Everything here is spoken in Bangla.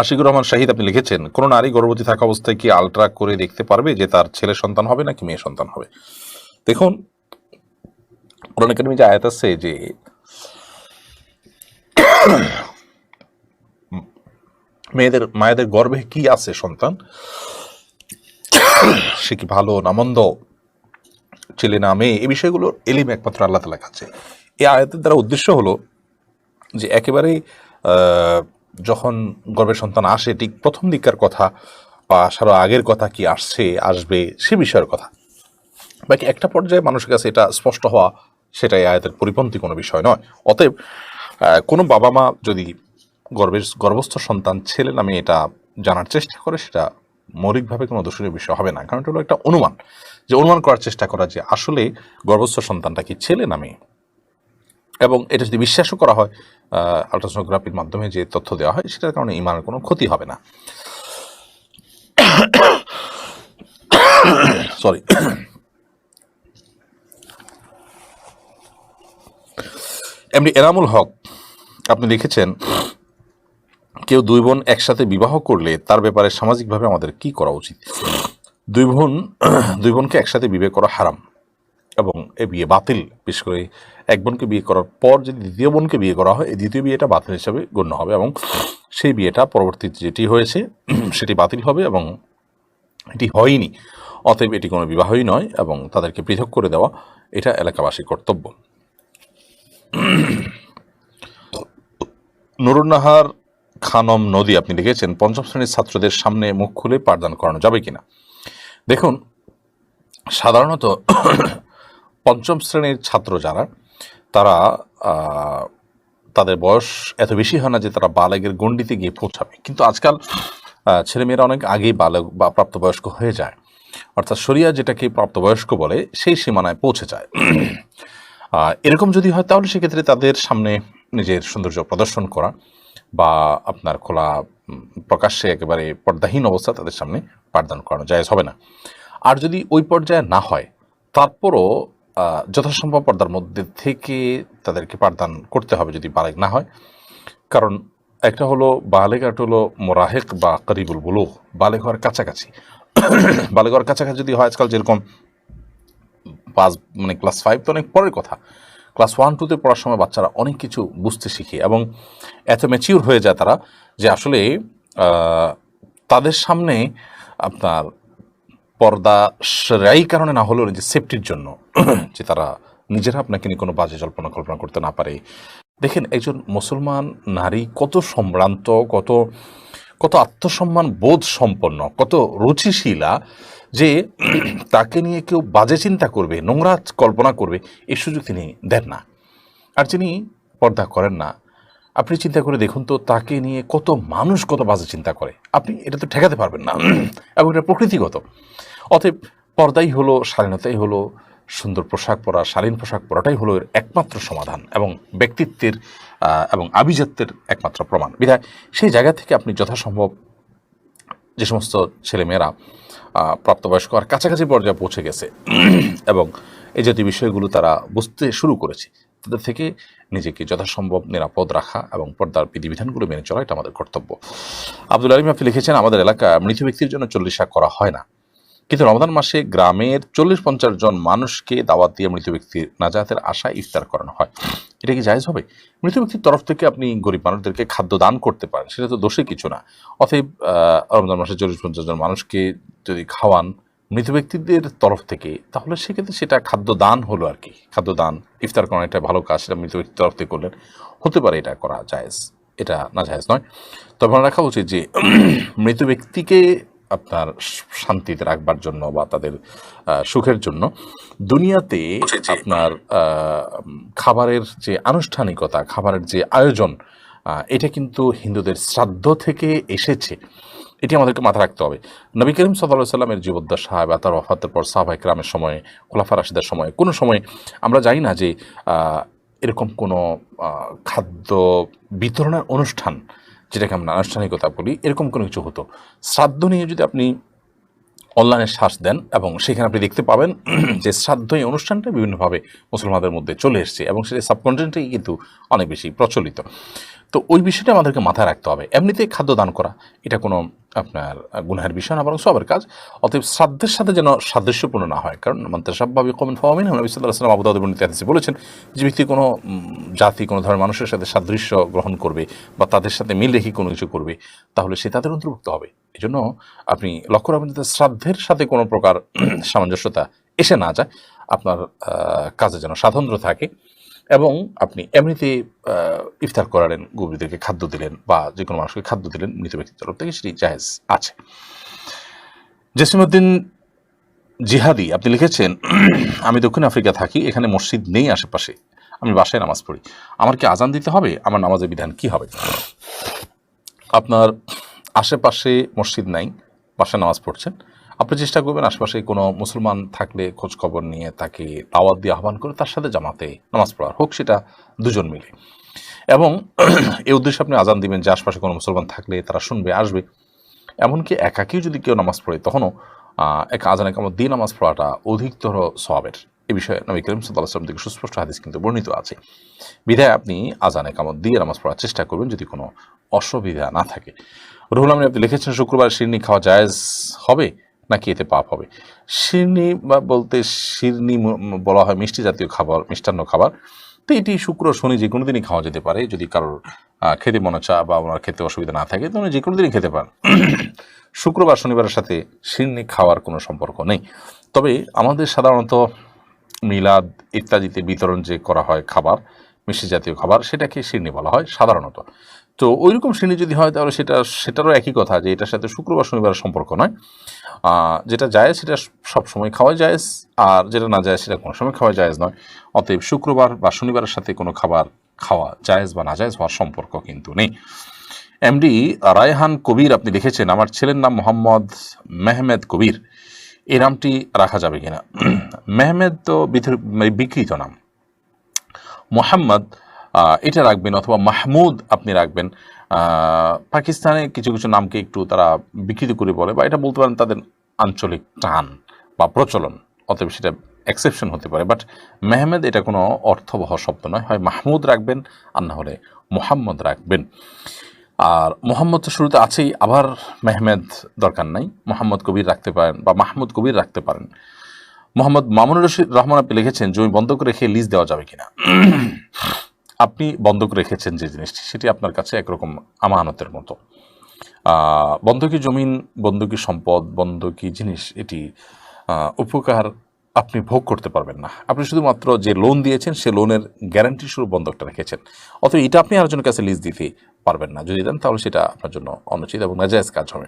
আশিকুর রহমান শাহিদ, আপনি লিখেছেন, কোন নারী গর্ভবতী থাকা অবস্থায় কি আলট্রা করে দেখতে পারবে যে তার ছেলে সন্তান হবে নাকি মেয়ে সন্তান হবে? দেখুন, কোরআন একাডেমি যে আয়াত আছে যে, মেয়েদের, মায়েদের গর্ভে কি আছে সন্তান? সে কি ভালো না মন্দ? ছেলে না মেয়ে? এই বিষয়গুলো এলিম একমাত্র আল্লাহ তালা কাছে। এই আয়াতের দ্বারা উদ্দেশ্য হলো যে একেবারেই যখন গর্ভের সন্তান আসে, ঠিক প্রথম দিককার কথা বা আসারও আগের কথা কি আসছে, আসবে, সে বিষয়ের কথা। বাকি একটা পর্যায়ে মানুষের কাছে এটা স্পষ্ট হওয়া সেটাই আয়াতের পরিপন্থী কোনো বিষয় নয়। অতএব কোনো বাবা মা যদি গর্ভের গর্ভস্থ সন্তান ছেলে নামে এটা জানার চেষ্টা করে, সেটা মৌলিকভাবে কোনো দোষের বিষয় হবে না। কারণ এটা হলো একটা অনুমান। যে অনুমান করার চেষ্টা করা যে আসলে গর্ভস্থ সন্তানটা কি ছেলে না মেয়ে এবং এটা যদি বিশ্বাসও করা হয় আলট্রাসোনোগ্রাফির মাধ্যমে যে তথ্য দেওয়া হয়, সেটার কারণে ইমানের কোনো ক্ষতি হবে না। সরি এমনি এনামুল হক, আপনি লিখেছেন, কেউ দুই বোন একসাথে বিবাহ করলে তার ব্যাপারে সামাজিকভাবে আমাদের কি করা উচিত? দুই বোন, দুই বোনকে একসাথে বিয়ে করা হারাম। এবং এ বিয়ে বাতিল। বিশেষ করে এক বোনকে বিয়ে করার পর যদি দ্বিতীয় বোনকে বিয়ে করা হয়, এই দ্বিতীয় বিয়েটা বাতিল হিসাবে গণ্য হবে এবং সেই বিয়েটা পরবর্তীতে যেটি হয়েছে, সেটি বাতিল হবে এবং এটি হয়নি। অতএব এটি কোনো বিবাহই নয় এবং তাদেরকে পৃথক করে দেওয়া এটা এলাকাবাসীর কর্তব্য। নুরুন্নাহার খানম নদী আপনি লিখেছেন পঞ্চম শ্রেণির ছাত্রদের সামনে মুখ খুলে পাঠদান করানো যাবে কিনা? দেখুন, সাধারণত পঞ্চম শ্রেণির ছাত্র যারা, তারা তাদের বয়স এত বেশি হয় না যে তারা বালেগের গণ্ডিতে গিয়ে পৌঁছাবে। কিন্তু আজকাল ছেলেমেয়েরা অনেক আগেই বালক বা প্রাপ্তবয়স্ক হয়ে যায়। অর্থাৎ শরিয়া যেটাকে প্রাপ্তবয়স্ক বলে, সেই সীমানায় পৌঁছে যায়। এরকম যদি হয়, তাহলে সেক্ষেত্রে তাদের সামনে নিজের সৌন্দর্য প্রদর্শন করা বা আপনার খোলা প্রকাশ্যে একেবারে পর্দাহীন অবস্থা তাদের সামনে পাঠদান করানো জায়েজ হবে না। আর যদি ওই পর্যায়ে না হয়, তারপরও যথাসম্ভব পর্দার মধ্যে থেকে তাদেরকে পাঠদান করতে হবে যদি বালেক না হয়। কারণ একটা হলো বালেক একটা হলো মোরাহেক বা করিবুল বুলুক বালেক হওয়ার কাছাকাছি। বালেক হওয়ার কাছাকাছি যদি হয় আজকাল যেরকম পাঁচ মানে ক্লাস ফাইভ তো অনেক পরের কথা। ক্লাস ওয়ান টুতে পড়ার সময় বাচ্চারা অনেক কিছু বুঝতে শিখে এবং এত ম্যাচিউর হয়ে যায় তারা যে আসলে তাদের সামনে আপনার পর্দা সেরাই কারণে না হলেও যে সেফটির জন্য যে তারা নিজেরা আপনাকে নিয়ে কোনো বাজে জল্পনা কল্পনা করতে না পারে। দেখেন, একজন মুসলমান নারী কত সম্ভ্রান্ত, কত কত আত্মসম্মান বোধ সম্পন্ন, কত রুচিশীলা যে তাকে নিয়ে কেউ বাজে চিন্তা করবে, নোংরা কল্পনা করবে এই সুযোগ তিনি দেন না। আর যিনি পর্দা করেন না আপনি চিন্তা করে দেখুন তো, তাকে নিয়ে কত মানুষ কত বাজে চিন্তা করে। আপনি এটা তো ঠেকাতে পারবেন না। এবং এটা প্রকৃতিগত। অতএব পর্দাই হলো শালীনতাই হলো সুন্দর পোশাক পরা, শালীন পোশাক পরাটাই হলো এর একমাত্র সমাধান এবং ব্যক্তিত্বের এবং আভিজাত্যের একমাত্র প্রমাণ। বিধায় সেই জায়গা থেকে আপনি যথাসম্ভব যে সমস্ত ছেলেমেয়েরা প্রাপ্তবয়স্ক আর কাছাকাছি পর্যায়ে পৌঁছে গেছে। এবং এই জাতীয় বিষয়গুলো তারা বুঝতে শুরু করেছে। তাদের থেকে নিজেকে যথাসম্ভব নিরাপদ রাখা এবং পর্দার বিধিবিধানগুলো মেনে চলা, এটা আমাদের কর্তব্য। আব্দুল আলিম আপনি লিখেছেন, আমাদের এলাকা মৃত ব্যক্তির জন্য চল্লিশ শাক করা হয় না। কিন্তু রমাদান মাসে গ্রামের চল্লিশ পঞ্চাশ জন মানুষকে দাওয়াত দিয়ে মৃত ব্যক্তির নাজাতের আশায় ইফতার করানো হয়। এটা কি জায়জ হবে? মৃত ব্যক্তির তরফ থেকে আপনি গরিব মানুষদেরকে খাদ্য দান করতে পারেন, সেটা তো দোষে কিছু না। অতএব রমজান মাসে চল্লিশ পঞ্চাশ জন মানুষকে যদি খাওয়ান মৃত ব্যক্তিদের তরফ থেকে, তাহলে সেক্ষেত্রে সেটা খাদ্য দান হলো আর কি। খাদ্য দান ইফতার করা একটা ভালো কাজ, সেটা মৃত ব্যক্তির তরফ থেকে করলেন হতে পারে, এটা করা জায়েজ। এটা না জায়েজ নয়। তবে রাখা উচিত যে মৃত ব্যক্তিকে আপনার শান্তিতে রাখবার জন্য বা তাদের সুখের জন্য দুনিয়াতে আপনার খাবারের যে আনুষ্ঠানিকতা, খাবারের যে আয়োজন এটা কিন্তু হিন্দুদের শ্রাদ্ধ থেকে এসেছে। এটি আমাদেরকে মাথা রাখতে হবে। নবী করিম সাল্লাহ সাল্লামের জীবদ্দশা বা তার অফাতের পর সাহাবাই রামের সময়, খোলাফা রাশিদের সময়, কোনো সময় আমরা জানি না যে এরকম কোনো খাদ্য বিতরণের অনুষ্ঠান, যেটাকে আমরা আনুষ্ঠানিকতা বলি, এরকম কোনো কিছু হতো। শ্রাদ্ধ নিয়ে যদি আপনি অনলাইনে শ্বাস দেন এবং সেখানে আপনি দেখতে পাবেন যে শ্রাদ্ধ এই অনুষ্ঠানটা বিভিন্নভাবে মুসলমানদের মধ্যে চলে এসেছে এবং সেটা সাবকন্টিনেন্টেই কিন্তু অনেক বেশি প্রচলিত। তো ওই বিষয়টা আমাদেরকে মাথায় রাখতে হবে। এমনিতে খাদ্য দান করা, এটা কোনো আপনার গুনহের বিষয় না, বরং সবের কাজ। অতএব শ্রাদ্ধের সাথে যেন সাদৃশ্যপূর্ণ না হয়। কারণ মন্ত্রসাবভাবে কমন ফাওয়ামিন নবী সাল্লাহ সাল্লাম আবুদাউদ বর্ণিত হাদিসে বলেছেন যে ব্যক্তি কোনো জাতি, কোনো ধরনের মানুষের সাথে সাদৃশ্য গ্রহণ করবে বা তাদের সাথে মিল রেখে কোনো কিছু করবে, তাহলে সে তাদের অন্তর্ভুক্ত হবে। এই জন্য আপনি লক্ষ্য রাখবেন যাতে শ্রাদ্ধের সাথে কোনো প্রকার সামঞ্জস্যতা এসে না যায়। আপনার কাজে যেন স্বাতন্ত্র্য থাকে। এবং আপনি এমনিতে ইফতার করালেন গভীরদেরকে খাদ্য দিলেন বা যে কোনো মানুষকে খাদ্য দিলেন, মৃত ব্যক্তির তরফ থেকে সেটি জাহেজ আছে। জসিমুদ্দিন জিহাদি, আপনি লিখেছেন, আমি দক্ষিণ আফ্রিকা থাকি, এখানে মসজিদ নেই আশেপাশে। আমি বাসায় নামাজ পড়ি। আমার কি আজান দিতে হবে? আমার নামাজের বিধান কি হবে? আপনার আশেপাশে মসজিদ নাই, বাসায় নামাজ পড়ছেন। আপনি চেষ্টা করবেন আশপাশে কোনো মুসলমান থাকলে খোঁজ খবর নিয়ে তাকে দাওয়াত দিয়ে আহ্বান করে তার সাথে জামাতে নামাজ পড়ার, হোক সেটা দুজন মিলে। এবং এই উদ্দেশ্যে আপনি আজান দিবেন যে আশপাশে কোনো মুসলমান থাকলে তারা শুনবে, আসবে। এমনকি একাকেও যদি কেউ নামাজ পড়ে, তখনও এক আজানে কামত দিয়ে নামাজ পড়াটা অধিকতর সবের এ বিষয়ে নবী করিম সাল্লাহ আসলাম থেকে সুস্পষ্ট হাদিস কিন্তু বর্ণিত আছে। বিধায় আপনি আজানে কামত দিয়ে নামাজ পড়ার চেষ্টা করবেন যদি কোনো অসুবিধা না থাকে। রুহুল আপনি লিখেছেন, শুক্রবার শিরনি খাওয়া জায়েজ হবে? নাকি এতে পাপ হবে। শিরনি বা বলতে শিরনি বলা হয় মিষ্টি জাতীয় খাবার, মিষ্টান্ন খাবার। তো এটি শুক্র, শনি যে কোনো দিনই খাওয়া যেতে পারে। যদি কারোর খেতে মনে চা বা ওনার খেতে অসুবিধা না থাকে, তো যে কোনো দিনই খেতে পারেন। শুক্রবার শনিবারের সাথে শিরনি খাওয়ার কোনো সম্পর্ক নেই। তবে আমাদের সাধারণত মিলাদ ইত্যাদিতে বিতরণ যে করা হয় খাবার, মিষ্টি জাতীয় খাবার, সেটাকে শিরনি বলা হয় সাধারণত। তো ওইরকম শ্রেণি যদি হয় তাহলে সেটা, সেটারও একই কথা যে এটার সাথে শুক্রবার শনিবারের সম্পর্ক নয়। যেটা যায় সেটা সব সময় খাওয়া যায় আর যেটা না যায় সেটা কোনো সময় খাওয়া যায় নয়। অতএব শুক্রবার বা শনিবারের সাথে কোনো খাবার খাওয়া জায়েজ বা নাজায়েজ হওয়ার সম্পর্ক কিন্তু নেই। এমডি রায়হান কবির আপনি লিখেছেন আমার ছেলের নাম মোহাম্মদ মেহমেদ কবির। এই নামটি রাখা যাবে কিনা? মেহমেদ তো বিকৃত নাম। মোহাম্মদ এটা রাখবেন অথবা মাহমুদ আপনি রাখবেন। পাকিস্তানে কিছু কিছু নামকে একটু তারা বিকৃত করে বলে বা এটা বলতে পারেন তাদের আঞ্চলিক টান বা প্রচলন, অতএব সেটা এক্সেপশন হতে পারে। বাট মেহমেদ এটা কোনো অর্থবহ শব্দ নয়। হয় মাহমুদ রাখবেন, আর না হলে মোহাম্মদ রাখবেন। আর মোহাম্মদ তো শুরুতে আছেই, আবার মেহমেদ দরকার নাই। মোহাম্মদ কবির রাখতে পারেন বা মাহমুদ কবির রাখতে পারেন। মোহাম্মদ মামুনুর রশিদ রহমান আপনি লিখেছেন, জমি বন্ধক রেখে লিজ দেওয়া যাবে কিনা? আপনি বন্ধক রেখেছেন যে জিনিসটি, সেটি আপনার কাছে একরকম আমানতের মতো। বন্ধকি জমিন, বন্ধকি সম্পদ, বন্ধকি জিনিস, এটি উপকার আপনি ভোগ করতে পারবেন না। আপনি শুধুমাত্র যে লোন দিয়েছেন, সে লোনের গ্যারান্টি স্বরূপ বন্ধকটা রেখেছেন। অথবা এটা আপনি আরেকজনের কাছে লিজ দিতে পারবেন না। যদি দেন, তাহলে সেটা আপনার জন্য অনুচিত এবং নাজায়জ কাজ হবে।